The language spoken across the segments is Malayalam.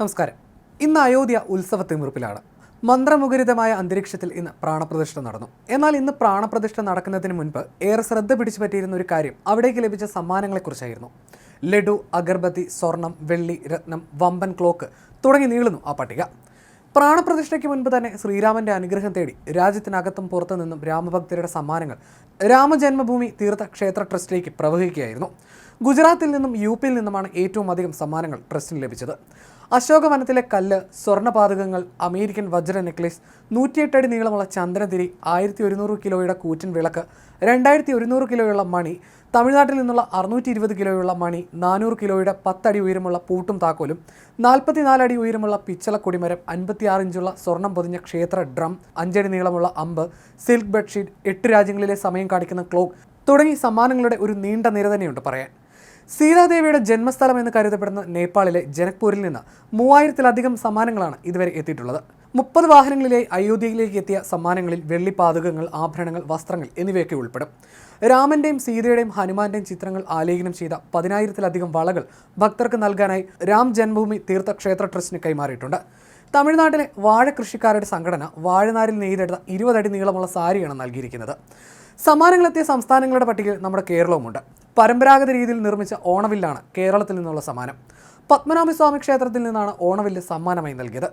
നമസ്കാരം. ഇന്ന് അയോധ്യ ഉത്സവ തിമിർപ്പിലാണ് മന്ത്രമുഖരിതമായ അന്തരീക്ഷത്തിൽ ഇന്ന് പ്രാണപ്രതിഷ്ഠ നടന്നു. എന്നാൽ ഇന്ന് പ്രാണപ്രതിഷ്ഠ നടക്കുന്നതിന് മുൻപ് ഏറെ ശ്രദ്ധ പിടിച്ചു പറ്റിയിരുന്ന ഒരു കാര്യം അവിടേക്ക് ലഭിച്ച സമ്മാനങ്ങളെക്കുറിച്ചായിരുന്നു. ലഡു അഗർബത്തി സ്വർണം വെള്ളി രത്നം വമ്പൻ ക്ലോക്ക് തുടങ്ങി നീളുന്നു ആ പട്ടിക. പ്രാണപ്രതിഷ്ഠയ്ക്ക് മുൻപ് തന്നെ ശ്രീരാമന്റെ അനുഗ്രഹം തേടി രാജ്യത്തിനകത്തും പുറത്തു നിന്നും രാമഭക്തരുടെ സമ്മാനങ്ങൾ രാമജന്മഭൂമി തീർത്ഥ ക്ഷേത്ര ട്രസ്റ്റിലേക്ക് പ്രവഹിക്കുകയായിരുന്നു. ഗുജറാത്തിൽ നിന്നും യു പിയിൽ നിന്നുമാണ് ഏറ്റവും അധികം സമ്മാനങ്ങൾ ട്രസ്റ്റിന് ലഭിച്ചത്. അശോകവനത്തിലെ കല്ല് സ്വർണപാതകങ്ങൾ അമേരിക്കൻ വജ്ര നെക്ലേസ് നൂറ്റിയെട്ടടി നീളമുള്ള ചന്ദ്രതിരി ആയിരത്തി ഒരുന്നൂറ് കിലോയുടെ കൂറ്റൻ വിളക്ക് രണ്ടായിരത്തി ഒരുന്നൂറ് കിലോയുള്ള മണി തമിഴ്നാട്ടിൽ നിന്നുള്ള അറുന്നൂറ്റി ഇരുപത് കിലോയുള്ള മണി നാനൂറ് കിലോയുടെ പത്തടി ഉയരമുള്ള പൂട്ടും താക്കോലും നാൽപ്പത്തിനാല് അടി ഉയരമുള്ള പിച്ചള കൊടിമരം അൻപത്തിയാറ് ഇഞ്ചുള്ള സ്വർണം പൊതിഞ്ഞ ക്ഷേത്ര ഡ്രം അഞ്ചടി നീളമുള്ള അമ്പ് സിൽക്ക് ബെഡ്ഷീറ്റ് എട്ട് രാജ്യങ്ങളിലെ സമയം കാണിക്കുന്ന ക്ലോക്ക് തുടങ്ങി സമ്മാനങ്ങളുടെ ഒരു നീണ്ട നിര തന്നെയുണ്ട് പറയാൻ. സീതാദേവിയുടെ ജന്മസ്ഥലം എന്ന് കരുതപ്പെടുന്ന നേപ്പാളിലെ ജനക്പൂരിൽ നിന്ന് മൂവായിരത്തിലധികം സമ്മാനങ്ങളാണ് ഇതുവരെ എത്തിയിട്ടുള്ളത്. മുപ്പത് വാഹനങ്ങളിലെ അയോധ്യയിലേക്ക് എത്തിയ സമ്മാനങ്ങളിൽ വെള്ളിപ്പാതകങ്ങൾ ആഭരണങ്ങൾ വസ്ത്രങ്ങൾ എന്നിവയൊക്കെ ഉൾപ്പെടും. രാമന്റെയും സീതയുടെയും ഹനുമാന്റെയും ചിത്രങ്ങൾ ആലേഖനം ചെയ്ത പതിനായിരത്തിലധികം വളകൾ ഭക്തർക്ക് നൽകാനായി രാം ജന്മഭൂമി തീർത്ഥ ക്ഷേത്ര ട്രസ്റ്റിന് കൈമാറിയിട്ടുണ്ട്. തമിഴ്നാട്ടിലെ വാഴ കൃഷിക്കാരുടെ സംഘടന വാഴനാരിൽ നെയ്തെടുത്ത ഇരുപതടി നീളമുള്ള സാരിയാണ് നൽകിയിരിക്കുന്നത്. സമ്മാനങ്ങളെത്തിയ സംസ്ഥാനങ്ങളുടെ പട്ടികയിൽ നമ്മുടെ കേരളവുമുണ്ട്. പരമ്പരാഗത രീതിയിൽ നിർമ്മിച്ച ഓണവില്ലാണ് കേരളത്തിൽ നിന്നുള്ള സമ്മാനം. പത്മനാഭസ്വാമി ക്ഷേത്രത്തിൽ നിന്നാണ് ഓണവില്ല് സമ്മാനമായി നൽകിയത്.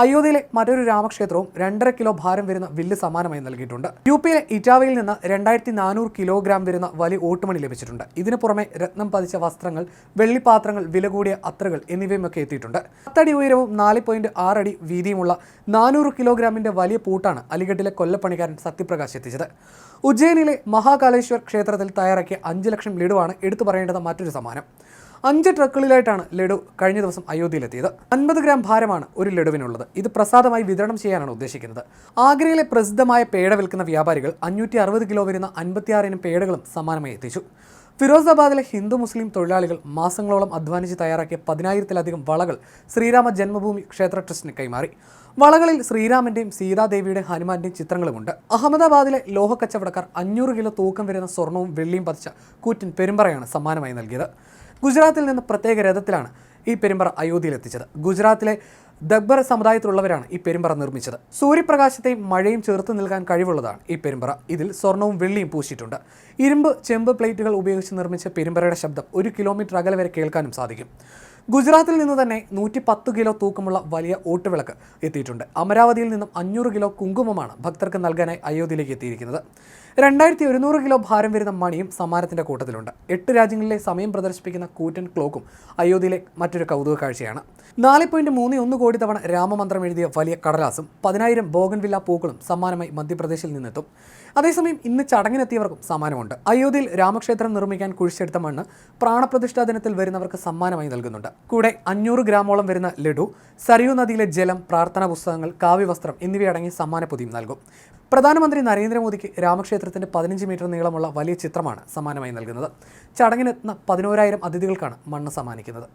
അയോധ്യയിലെ മറ്റൊരു രാമക്ഷേത്രവും രണ്ടര കിലോ ഭാരം വരുന്ന വില്ല് സമ്മാനമായി നൽകിയിട്ടുണ്ട്. യു പിയിലെ ഇറ്റാവയിൽ നിന്ന് രണ്ടായിരത്തി നാനൂറ് കിലോഗ്രാം വരുന്ന വലിയ ഓട്ടുമണി ലഭിച്ചിട്ടുണ്ട്. ഇതിനു പുറമെ രത്നം പതിച്ച വസ്ത്രങ്ങൾ വെള്ളിപ്പാത്രങ്ങൾ വില കൂടിയ അത്രകൾ എന്നിവയുമൊക്കെ എത്തിയിട്ടുണ്ട്. പത്തടി ഉയരവും നാല് പോയിന്റ് ആറടി വീതിയുമുള്ള നാനൂറ് കിലോഗ്രാമിന്റെ വലിയ പൂട്ടാണ് അലിഗഡിലെ കൊല്ലപ്പണിക്കാരൻ സത്യപ്രകാശ് എത്തിച്ചത്. ഉജ്ജയിനിലെ മഹാകാലേശ്വർ ക്ഷേത്രത്തിൽ തയ്യാറാക്കിയ അഞ്ച് ലക്ഷം ലഡുവാണ് എടുത്തു പറയേണ്ടത് മറ്റൊരു സമ്മാനം. അഞ്ച് ട്രക്കുകളിലായിട്ടാണ് ലഡു കഴിഞ്ഞ ദിവസം അയോധ്യയിലെത്തിയത്. അൻപത് ഗ്രാം ഭാരമാണ് ഒരു ലഡുവിനുള്ളത്. ഇത് പ്രസാദമായി വിതരണം ചെയ്യാനാണ് ഉദ്ദേശിക്കുന്നത്. ആഗ്രയിലെ പ്രസിദ്ധമായ പേട വിൽക്കുന്ന വ്യാപാരികൾ അഞ്ഞൂറ്റി അറുപത് കിലോ വരുന്ന അൻപത്തിയാറിനും പേടകളും സമാനമായി എത്തിച്ചു. ഫിറോസാബാദിലെ ഹിന്ദു മുസ്ലിം തൊഴിലാളികൾ മാസങ്ങളോളം അധ്വാനിച്ച് തയ്യാറാക്കിയ പതിനായിരത്തിലധികം വളകൾ ശ്രീരാമ ജന്മഭൂമി ക്ഷേത്ര ട്രസ്റ്റിന് കൈമാറി. വളകളിൽ ശ്രീരാമന്റെയും സീതാദേവിയുടെയും ഹനുമാന്റെയും ചിത്രങ്ങളുമുണ്ട്. അഹമ്മദാബാദിലെ ലോഹക്കച്ചവടക്കാർ അഞ്ഞൂറ് കിലോ തൂക്കം വരുന്ന സ്വർണവും വെള്ളിയും പതിച്ച കൂറ്റൻ പെരുമ്പറയാണ് സമ്മാനമായി നൽകിയത്. ഗുജറാത്തിൽ നിന്ന് പ്രത്യേക രഥത്തിലാണ് ഈ പെരുമ്പറ അയോധ്യയിൽ എത്തിച്ചത് ഗുജറാത്തിലെ ദബ്ബർ സമുദായത്തിലുള്ളവരാണ് ഈ പെരുമ്പറ നിർമ്മിച്ചത്. സൂര്യപ്രകാശത്തെയും മഴയും ചേർത്ത് നിൽക്കാൻ കഴിവുള്ളതാണ് ഈ പെരുമ്പറ. ഇതിൽ സ്വർണവും വെള്ളിയും പൂശിയിട്ടുണ്ട്. ഇരുമ്പ് ചെമ്പ് പ്ലേറ്റുകൾ ഉപയോഗിച്ച് നിർമ്മിച്ച പെരുമ്പറയുടെ ശബ്ദം ഒരു കിലോമീറ്റർ അകലെ വരെ കേൾക്കാനും സാധിക്കും. ഗുജറാത്തിൽ നിന്ന് തന്നെ നൂറ്റി പത്ത് കിലോ തൂക്കമുള്ള വലിയ ഓട്ടുവിളക്ക് എത്തിയിട്ടുണ്ട്. അമരാവതിയിൽ നിന്നും അഞ്ഞൂറ് കിലോ കുങ്കുമമാണ് ഭക്തർക്ക് നൽകാനായി അയോധ്യയിലേക്ക് എത്തിയിരിക്കുന്നത്. രണ്ടായിരത്തി ഒരുന്നൂറ് കിലോ ഭാരം വരുന്ന മണിയും സമ്മാനത്തിന്റെ കൂട്ടത്തിലുണ്ട്. എട്ട് രാജ്യങ്ങളിലെ സമയം പ്രദർശിപ്പിക്കുന്ന കൂറ്റൻ ക്ലോക്കും അയോധ്യയിലെ മറ്റൊരു കൗതുക കാഴ്ചയാണ്. നാല് പോയിന്റ് മൂന്ന് ഒന്ന് കോടി തവണ രാമമന്ത്രം എഴുതിയ വലിയ കടലാസും പതിനായിരം ബോഗൻവില്ല പൂക്കളും സമ്മാനമായി മധ്യപ്രദേശിൽ നിന്നെത്തും. അതേസമയം ഇന്ന് ചടങ്ങിനെത്തിയവർക്കും സമ്മാനമുണ്ട്. അയോധ്യയിൽ രാമക്ഷേത്രം നിർമ്മിക്കാൻ കുഴിച്ചെടുത്ത മണ്ണ് പ്രാണപ്രതിഷ്ഠാ ദിനത്തിൽ വരുന്നവർക്ക് സമ്മാനമായി നൽകുന്നുണ്ട്. കൂടെ അഞ്ഞൂറ് ഗ്രാമോളം വരുന്ന ലഡു സരയൂ നദിയിലെ ജലം പ്രാർത്ഥനാ പുസ്തകങ്ങൾ കാവ്യവസ്ത്രം എന്നിവയടങ്ങിയ സമ്മാനപ്പൊതിയും നൽകും. പ്രധാനമന്ത്രി നരേന്ദ്രമോദിക്ക് രാമക്ഷേത്രത്തിന്റെ പതിനഞ്ച് മീറ്റർ നീളമുള്ള വലിയ ചിത്രമാണ് സമ്മാനമായി നൽകുന്നത്. ചടങ്ങിനെത്തുന്ന പതിനോരായിരം അതിഥികൾക്കാണ് മണ്ണ് സമ്മാനിക്കുന്നത്.